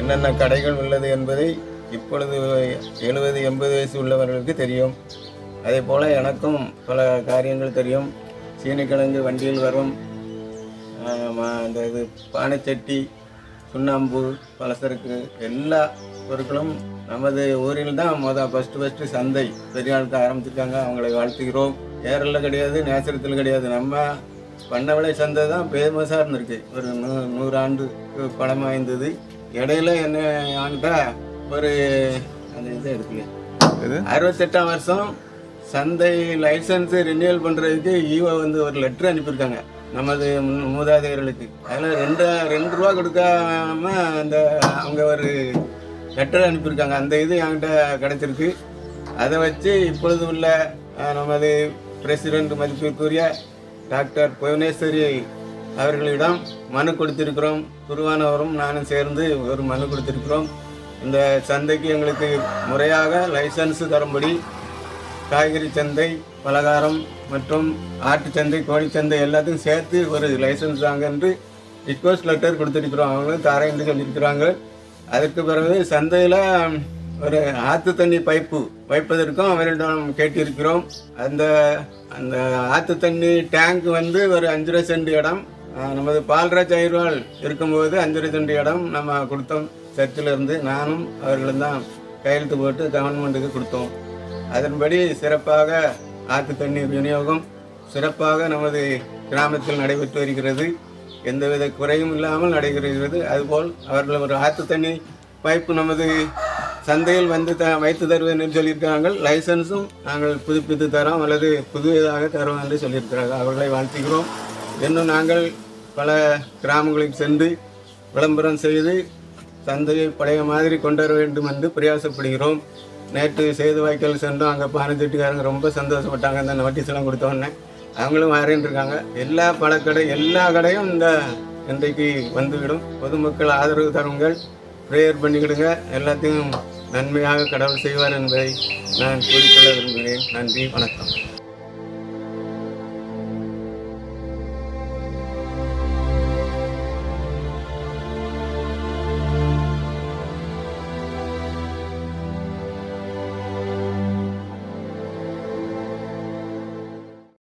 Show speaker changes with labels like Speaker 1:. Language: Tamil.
Speaker 1: என்னென்ன கடைகள் உள்ளது என்பதை இப்பொழுது எழுபது எண்பது வயசு உள்ளவர்களுக்கு தெரியும். அதே போல் எனக்கும் பல காரியங்கள் தெரியும். சீனிக்கிழங்கு வண்டியில் வரும். அந்த இது பானைச்சட்டி சுண்ணாம்பு பலசருக்கு எல்லா பொருட்களும் நமது ஊரில் தான் மொதல் ஃபஸ்ட்டு ஃபஸ்ட்டு சந்தை. பெரிய ஆளுக்கு ஆரம்பிச்சிருக்காங்க. அவங்களை வாழ்த்துகிறோம். ஏரலில் கிடையாது நேசரத்தில் கிடையாது. நம்ம பண்ணவளை சந்தை தான் ஃபேமஸாக இருந்திருக்கு. ஒரு நூ நூறு ஆண்டுக்கு பழமை வாய்ந்தது. இடையில என்ன ஆண்டா ஒரு அந்த இதை
Speaker 2: இது
Speaker 1: அறுபத்தெட்டாம் வருஷம் சந்தை லைசன்ஸ் ரினியூவல் பண்ணுறதுக்கு ஈவோ வந்து ஒரு லெட்டர் அனுப்பியிருக்காங்க நமது மூதாதையர்களுக்கு. அதில் ரெண்டு ரெண்டு ரூபா கொடுக்காம அந்த அவங்க ஒரு லெட்டர் அனுப்பியிருக்காங்க. அந்த இது என்கிட்ட கிடச்சிருக்கு. அதை வச்சு இப்பொழுது உள்ள நமது பிரசிடென்ட் மதிப்பிற்குரிய டாக்டர் புவனேஸ்வரி அவர்களிடம் மனு கொடுத்திருக்கிறோம். குருவானவரும் நானும் சேர்ந்து ஒரு மனு கொடுத்திருக்கிறோம். இந்த சந்தைக்கு எங்களுக்கு முறையாக லைசன்ஸ் தரும்படி காய்கறி சந்தை பலகாரம் மற்றும் ஆட்டு சந்தை கோழிச்சந்தை எல்லாத்தையும் சேர்த்து ஒரு லைசன்ஸ் தாங்க என்று ரிக்வஸ்ட் லெட்டர் கொடுத்துருக்குறோம். அவங்களும் தரேன் சொல்லியிருக்கிறாங்க. அதற்கு பிறகு சந்தையில் ஒரு ஆற்று தண்ணி பைப்பு வைப்பதற்கும் அவரிடம் கேட்டிருக்கிறோம். அந்த அந்த ஆற்று தண்ணி டேங்க் வந்து ஒரு அஞ்சரை சென்ட் இடம். நமது பால்ராஜ் ஐர்வால் இருக்கும்போது அஞ்சரை சென்ட் இடம் நம்ம கொடுத்தோம். சர்ச்சில் இருந்து நானும் அவர்களும் தான் கையெழுத்து போட்டு கவர்மெண்ட்டுக்கு கொடுத்தோம். அதன்படி சிறப்பாக ஆற்று தண்ணீர் விநியோகம் சிறப்பாக நமது கிராமத்தில் நடைபெற்று வருகிறது. எந்தவித குறையும் இல்லாமல் நடைபெறுகிறது. அதுபோல் அவர்கள் ஒரு ஆற்று தண்ணி பைப்பு நமது சந்தையில் வந்து த வைத்து தருவேன் என்று சொல்லியிருக்கிறாங்க லைசன்ஸும் நாங்கள் புதுப்பித்து தரோம் அல்லது புதியதாக தரோம் என்று சொல்லியிருக்கிறார்கள். அவர்களை வாழ்த்துகிறோம். இன்னும் நாங்கள் பல கிராமங்களுக்கு சென்று விளம்பரம் செய்து சந்தையை பழைய மாதிரி கொண்டு வர வேண்டும் என்று பிரயாசப்படுகிறோம். நேற்று சேது வாய்க்கால் சென்றோம். அங்கே பானைச்சட்டிக்காரங்க ரொம்ப சந்தோஷப்பட்டாங்க. அந்த நோட்டீஸ் கொடுத்தோன்னே கொடுத்த உடனே அவங்களும் இருக்காங்க. எல்லா பழக்கடை எல்லா கடையும் இந்த இன்றைக்கு வந்துவிடும். பொதுமக்கள் ஆதரவு தருங்கள். ப்ரேயர் பண்ணிக்கிடுங்க. எல்லாத்தையும் நன்மையாக கடவுள் செய்வார் என்பதை நான் கூறிக்கொள்ள விரும்புகிறேன். நன்றி. வணக்கம்.